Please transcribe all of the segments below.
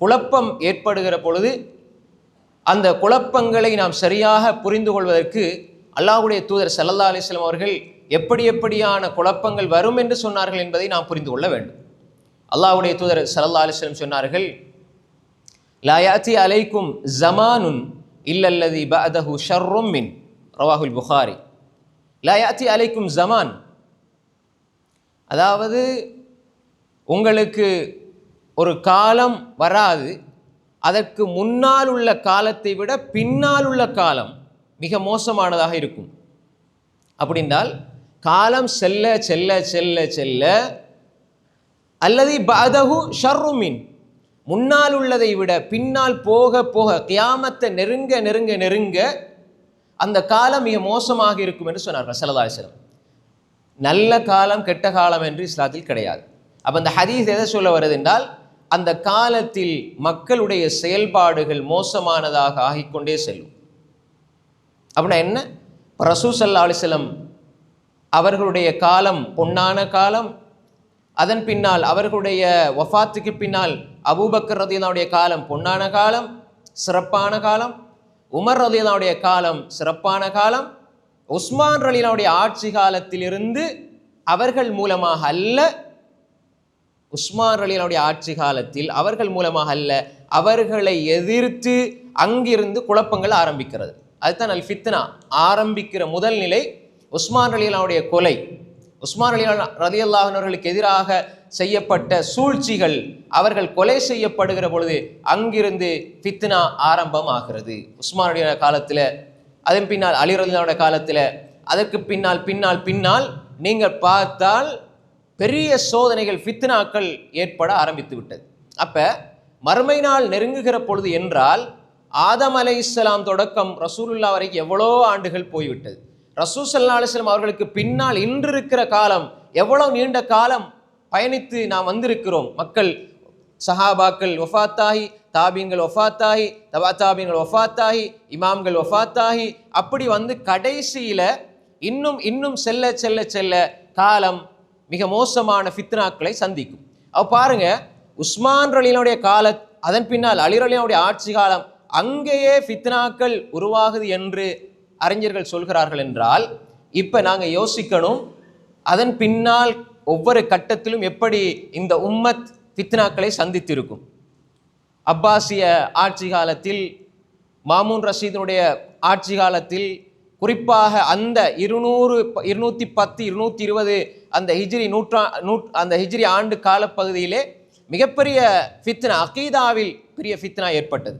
குழப்பம் ஏற்படுகிற பொழுது அந்த குழப்பங்களை நாம் சரியாக புரிந்து கொள்வதற்கு அல்லாஹுடைய தூதர் ஸல்லல்லாஹு அலிஸ்லாம் அவர்கள் எப்படி எப்படியான குழப்பங்கள் வரும் என்று சொன்னார்கள் என்பதை நாம் புரிந்து கொள்ள வேண்டும். அல்லாஹ்வுடைய தூதர் சல்லா அலிஸ்லம் சொன்னார்கள் லயாத்தி அலைக்கும் ஜமானுன் இல்லல்லதி பஅதஹு ஷர்ரும் மின் ரவாகுல் புகாரி. லயாத்தி அலைக்கும் ஜமான் அதாவது உங்களுக்கு ஒரு காலம் வராது. அதற்கு முன்னால் உள்ள காலத்தை விட பின்னால் உள்ள காலம் மிக மோசமானதாக இருக்கும். அப்படின்றால் காலம் செல்ல செல்ல செல்ல செல்ல அல்லது பதகு ஷர்ருமின் முன்னால் உள்ளதை விட பின்னால் போக போக கியாமத்தை நெருங்க நெருங்க நெருங்க அந்த காலம் மிக மோசமாக இருக்கும் என்று சொன்னார் சல்லல்லாஹு நல்ல காலம் கெட்ட காலம் என்று இஸ்லாத்தில் கிடையாது. அப்போ அந்த ஹதீஸ் எதை சொல்ல வருது என்றால் அந்த காலத்தில் மக்களுடைய செயல்பாடுகள் மோசமானதாக ஆகிக்கொண்டே செல்லும். அப்படின்னா என்ன? ரசூ சல்லா அவர்களுடைய காலம் பொன்னான காலம் அதன் பின்னால் அவர்களுடைய வஃபாத்துக்கு பின்னால் அபூபக்கர் ரதியனுடைய காலம் பொன்னான காலம் சிறப்பான காலம் உமர் ரதியனுடைய காலம் சிறப்பான காலம் உஸ்மான் ரலீனாவுடைய ஆட்சி காலத்திலிருந்து அவர்கள் மூலமாக அல்ல உஸ்மான் அலியனுடைய ஆட்சி காலத்தில் அவர்கள் மூலமாக அல்ல அவர்களை எதிர்த்து அங்கிருந்து குழப்பங்கள் ஆரம்பிக்கிறது. அதுதான் அல் ஃபித்னா. ஆரம்பிக்கிற முதல் நிலை உஸ்மான் ரலியனுடைய கொலை. உஸ்மான் அலி ரதியல்லாஹர்களுக்கு எதிராக செய்யப்பட்ட சூழ்ச்சிகள் அவர்கள் கொலை செய்யப்படுகிற பொழுது அங்கிருந்து ஃபித்னா ஆரம்பம் ஆகிறது உஸ்மான் அலியோட காலத்தில் அதன் பின்னால் அலி ரலியோட காலத்தில் அதற்கு பின்னால் பின்னால் பின்னால் நீங்கள் பார்த்தால் பெரிய சோதனைகள் ஃபித்னாக்கள் ஏற்பட ஆரம்பித்து விட்டது அப்போ மறுமை நாள் நெருங்குகிற பொழுது என்றால் ஆதம் அலை இஸ்லாம் தொடக்கம் ரசூலுல்லா வரைக்கும் எவ்வளோ ஆண்டுகள் போய்விட்டது? ரசூ சல்லா அலிஸ்லாம் அவர்களுக்கு பின்னால் இன்று இருக்கிற காலம் எவ்வளோ நீண்ட காலம் பயணித்து நாம் வந்திருக்கிறோம்? மக்கள் சஹாபாக்கள் ஒஃபாத்தாகி தாபீன்கள் ஒஃபாத்தாகி தபா தாபீன்கள் ஒஃபாத்தாகி இமாம்கள் ஒஃபாத்தாகி அப்படி வந்து கடைசியில் இன்னும் இன்னும் செல்ல செல்ல செல்ல காலம் மிக மோசமான ஃபித்னாக்களை சந்திக்கும். அவ பாருங்க உஸ்மான் ரலினுடைய கால அதன் பின்னால் அலிரலினுடைய ஆட்சி காலம் அங்கேயே ஃபித்னாக்கள் உருவாகுது என்று அறிஞர்கள் சொல்கிறார்கள் என்றால் இப்போ நாங்கள் யோசிக்கணும் அதன் பின்னால் ஒவ்வொரு கட்டத்திலும் எப்படி இந்த உம்மத் ஃபித்னாக்களை சந்தித்திருக்கும். அப்பாசிய ஆட்சி காலத்தில் மாமூன் ரஷீதனுடைய ஆட்சி காலத்தில் குறிப்பாக அந்த இருநூறு இருநூற்றி பத்து இருநூற்றி இருபது அந்த ஹிஜ்ரி நூற்றா நூ அந்த ஹிஜ்ரி ஆண்டு காலப்பகுதியிலே மிகப்பெரிய ஃபித்னா அகீதாவில் பெரிய ஃபித்னா ஏற்பட்டது.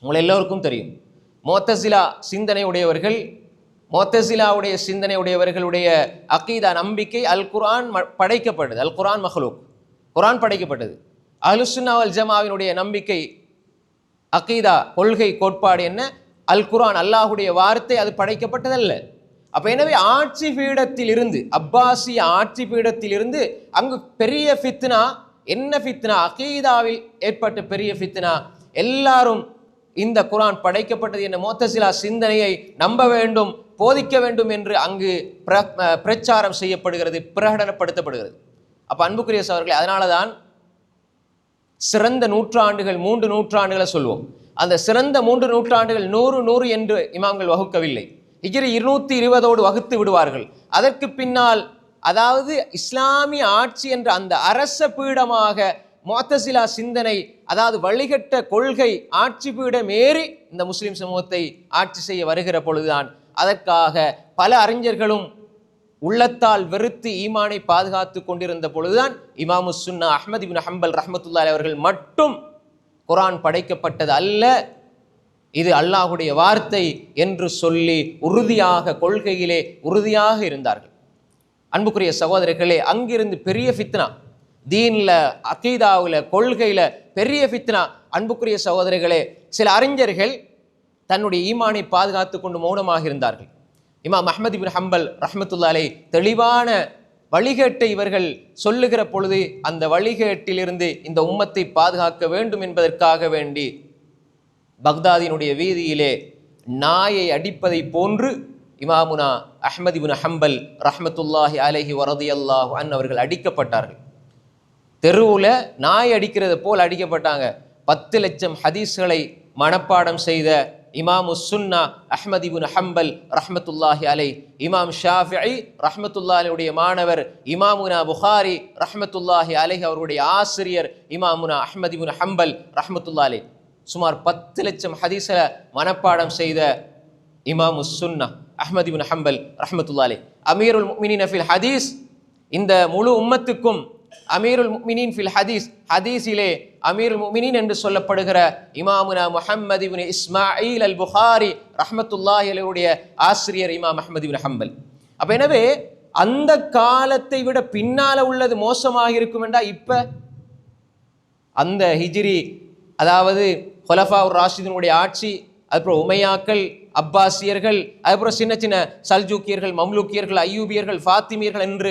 உங்களை எல்லோருக்கும் தெரியும். மோத்தசிலா சிந்தனை உடையவர்கள் மோத்தசிலாவுடைய சிந்தனை உடையவர்களுடைய அகீதா நம்பிக்கை அல் குரான் ம- படைக்கப்பட்டது. அல் குரான் மஹலூக். குரான் படைக்கப்பட்டது. அஹ்லுசுன்னா வல் ஜமாவினுடைய நம்பிக்கை அகீதா கொள்கை கோட்பாடு என்ன? அல் குரான் அல்லாஹுடைய வார்த்தை அது படைக்கப்பட்டதல்ல. அப்போ எனவே ஆட்சி பீடத்தில் இருந்து அப்பாசிய ஆட்சி பீடத்தில் இருந்து அங்கு பெரிய ஃபித்னா என்ன ஃபித்னா? அகீதாவில் ஏற்பட்ட பெரிய ஃபித்னா. எல்லாரும் இந்த குரான் படைக்கப்பட்டது என்ற மோத்தசிலா சிந்தனையை நம்ப வேண்டும் போதிக்க வேண்டும் என்று அங்கு பிர- பிரச்சாரம் செய்யப்படுகிறது பிரகடனப்படுத்தப்படுகிறது. அப்போ அன்புக்குரிய சவர்களே அதனால தான் சிறந்த நூற்றாண்டுகள் மூன்று நூற்றாண்டுகளை சொல்வோம். அந்த சிறந்த மூன்று நூற்றாண்டுகள் நூறு நூறு என்று இமாம்கள் வகுக்கவில்லை. ஹிஜ்ரி இருநூத்தி இருபதோடு வகுத்து விடுவார்கள். அதற்கு பின்னால் அதாவது இஸ்லாமிய ஆட்சி என்ற அந்த அரச பீடமாக மோத்தசிலா சிந்தனை அதாவது வழிகட்ட கொள்கை ஆட்சி பீடம் ஏறி இந்த முஸ்லிம் சமூகத்தை ஆட்சி செய்ய வருகிற பொழுதுதான் அதற்காக பல அறிஞர்களும் உள்ளத்தால் வெறுத்து ஈமானை பாதுகாத்து கொண்டிருந்த பொழுதுதான் இமாமு சுன்னா அஹமது பின் ஹம்பல் ரஹ்மத்துல்லாஹி அவர்கள் மட்டும் குரான் படைக்கப்பட்டது அல்ல. இது அல்லாஹுடைய வார்த்தை என்று சொல்லி உறுதியாக கொள்கையிலே உறுதியாக இருந்தார்கள். அன்புக்குரிய சகோதரர்களே அங்கிருந்து பெரிய ஃபித்னா தீனில் அகீதாவில் கொள்கையில் பெரிய ஃபித்னா. அன்புக்குரிய சகோதரர்களே சில அறிஞர்கள் தன்னுடைய ஈமானை பாதுகாத்து கொண்டு மௌனமாக இருந்தார்கள். இமாம் அஹமது பின் ஹம்பல் ரஹமத்துல்லாலே அலை தெளிவான வழிகேட்டை இவர்கள் சொல்லுகிற பொழுது அந்த வழிகேட்டிலிருந்து இந்த உம்மத்தை பாதுகாக்க வேண்டும் என்பதற்காக வேண்டி பக்தாதினுடைய வீதியிலே நாயை அடிப்பதை போன்று இமாமுனா அஹ்மத் இப்னு ஹம்பல் அலஹி வரதி அல்லாஹ் அன் அவர்கள் அடிக்கப்பட்டார்கள். தெருவில் நாய் அடிக்கிறது போல் அடிக்கப்பட்டாங்க. பத்து லட்சம் ஹதீஸ்களை மனப்பாடம் செய்த இமாம் சுன்னா அஹ்மத் இபுன் ஹம்பல் ரஹ்மத்துல்லாஹி அலை இமாம் ஷாஃபிஐ ரஹ்மத்துல்லாஹியுடைய மாணவர் இமாமுனா புகாரி ரஹ்மத்துல்லாஹி அலை அவருடைய ஆசிரியர் இமாமுனா அஹ்மத் இபுன் ஹம்பல் ரஹ்மத்துல்லா அலை. சுமார் பத்து லட்சம் ஹதீஸை மனப்பாடம் செய்த இமாம் சுன்னா அஹ்மத் இபுன் ஹம்பல் ரஹ்மத்துல்லா அலை. அமீருல் முக்மினின் ஃபில் ஹதீஸ் இந்த முழு உம்மத்துக்கும் அமீருல் முக்மினின் ஃபில் ஹதீஸ். ஹதீஸிலே அமீருல் முக்மினின் என்று சொல்லப்படுகிற இமாமுனா முஹம்மது இப்னு இஸ்மாயில் அல் புகாரி ரஹமத்துல்லாஹியலுடைய ஆசிரியர் இமாம் அஹமது இப்னு ஹம்பல். அப்போ எனவே அந்த காலத்தை விட பின்னால் உள்ளது மோசமாக இருக்கும் என்றால் இப்போ? அந்த ஹிஜிரி அதாவது ஹொலஃபா ராஷிதனுடைய ஆட்சி அதுக்கப்புறம் உமையாக்கள் அப்பாசியர்கள் அதுக்கப்புறம் சின்ன சின்ன சல்ஜூக்கியர்கள் மம்லூக்கியர்கள் ஐயூபியர்கள் ஃபாத்திமியர்கள் என்று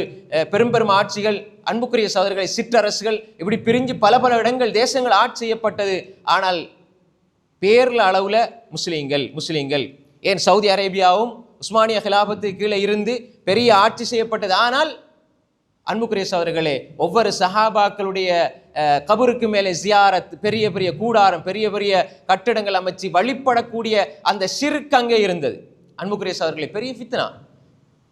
பெரும் பெரும் ஆட்சிகள் அன்புக்குரிய சகோதரர்களை சிற்றரசுகள் இப்படி பிரிஞ்சு பல பல இடங்கள் தேசங்கள் ஆட்சி செய்யப்பட்டது. ஆனால் பேர்ல அளவில் முஸ்லீம்கள் முஸ்லீம்கள். ஏன் சவுதி அரேபியாவும் உஸ்மானிய கிலாபத்து கீழே இருந்து பெரிய ஆட்சி செய்யப்பட்டது. ஆனால் அன்புக்குரிய அவர்களே ஒவ்வொரு சஹாபாக்களுடைய கபருக்கு மேலே ஜியாரத் பெரிய பெரிய கூடாரம் பெரிய பெரிய கட்டிடங்கள் அமைச்சு வழிபடக்கூடிய அந்த சிறுக்கு அங்கே இருந்தது. அன்புக்குரிய அவர்களே பெரிய ஃபித்னா.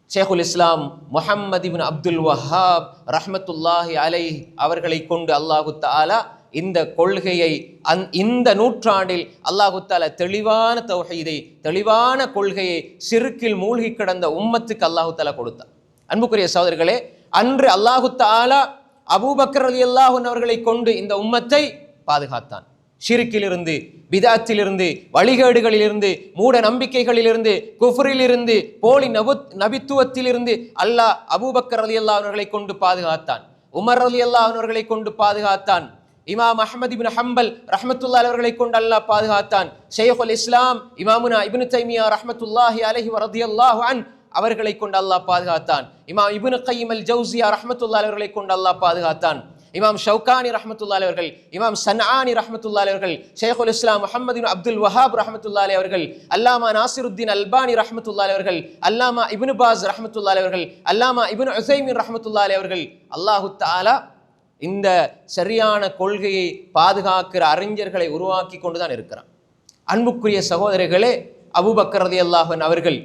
ஷேகுல் இஸ்லாம் முஹம்மது இபின் அப்துல் வஹாப் ரஹ்மத்துல்லாஹி அலை அவர்களை கொண்டு அல்லாஹு தாலா இந்த கொள்கையை அந் இந்த நூற்றாண்டில் அல்லாஹு தாலா தெளிவான தொகையை தெளிவான கொள்கையை சிறுக்கில் மூழ்கி கிடந்த உம்மத்துக்கு அல்லாஹு தாலா கொடுத்தார். அன்புக்குரிய சகோதரர்களே அன்று அல்லாஹு தாலா அபூபக்கர் அலி அல்லாஹூன் அவர்களை கொண்டு இந்த உம்மத்தை பாதுகாத்தான். ஷிருக்கிலிருந்து பிதாத்திலிருந்து வழிகேடுகளிலிருந்து மூட நம்பிக்கைகளிலிருந்து குஃபரிலிருந்து போலி நபு நபித்துவத்திலிருந்து அல்லாஹ் அபூபக்கர் அலி அவர்களை கொண்டு பாதுகாத்தான். உமர் அலி அவர்களை கொண்டு பாதுகாத்தான். இமாம் அஹமது இபின் ஹம்பல் ரஹமத்துல்லா அவர்களை கொண்டு அல்லாஹ் பாதுகாத்தான். ஷைഖுல் இஸ்லாம் இமாமுனா இபின் தைமியா ரஹமத்துல்லாஹி அலஹி வரதி அல்லாஹ் அன் அவர்களை கொண்டு அல்லாஹ் பாதுகாத்தான். இமாம் இபுனு கையம் அல் ஜவுசியா ரஹமத்துல்லா அவர்களை கொண்டு அல்லாஹ் பாதுகாத்தான். இமாம் ஷவுகானி ரஹமத்துல்லா அவர்கள் இமாம் சன்ஆனி ரஹமத்துல்லா அவர்கள் ஷேகுல் இஸ்லாம் முஹம்மது அப்துல் வஹாப் ரஹமத்துல்லா அவர்கள் அல்லாமா நாசிருத்தீன் அல்பானி ரஹமத்துல்லா அவர்கள் அல்லாமா இபுனு பாஸ் ரஹமத்துல்லா அவர்கள் அல்லாமா இப்னு உசைமின் ரஹமத்துல்லா அவர்கள் அல்லாஹு தாலா இந்த சரியான கொள்கையை பாதுகாக்கிற அறிஞர்களை உருவாக்கி கொண்டுதான் இருக்கிறான். அன்புக்குரிய சகோதரிகளே அபுபக்கரதி அல்லாஹன் அவர்கள்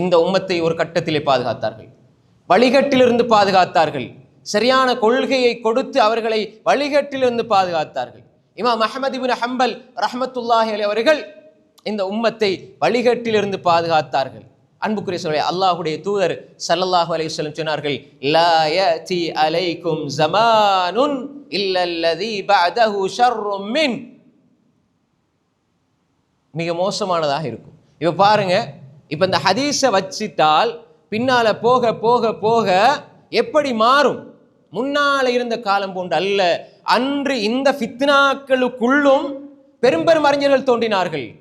இந்த உம்மத்தை ஒரு கட்டத்திலே பாதுகாத்தார்கள். வழிகட்டிலிருந்து பாதுகாத்தார்கள். சரியான கொள்கையை கொடுத்து அவர்களை வழிகட்டிலிருந்து பாதுகாத்தார்கள். இமாம் அஹமது இப்னு ஹம்பல் ரஹமத்துல்லாஹி அலி அவர்கள் இந்த உம்மத்தை வழிகட்டிலிருந்து பாதுகாத்தார்கள். அன்புக்குரிய சொல்ல அல்லாஹுடைய தூதர் சல்லல்லாஹு அலி சொல்லம் சொன்னார்கள் லா யதி அலைக்கும் ஜமானுன் இல்லல்லதி பஅதஹு ஷர்ரும் மின். மிக மோசமானதாக இருக்கும். இப்போ பாருங்க இப்போ இந்த ஹதீஸை வச்சிட்டால் பின்னால போக போக போக எப்படி மாறும்? முன்னால இருந்த காலம் போன்று அல்ல. அன்று இந்த ஃபித்னாக்களுக்குள்ளும் பெரும் பெரும் அறிஞர்கள் தோன்றினார்கள்.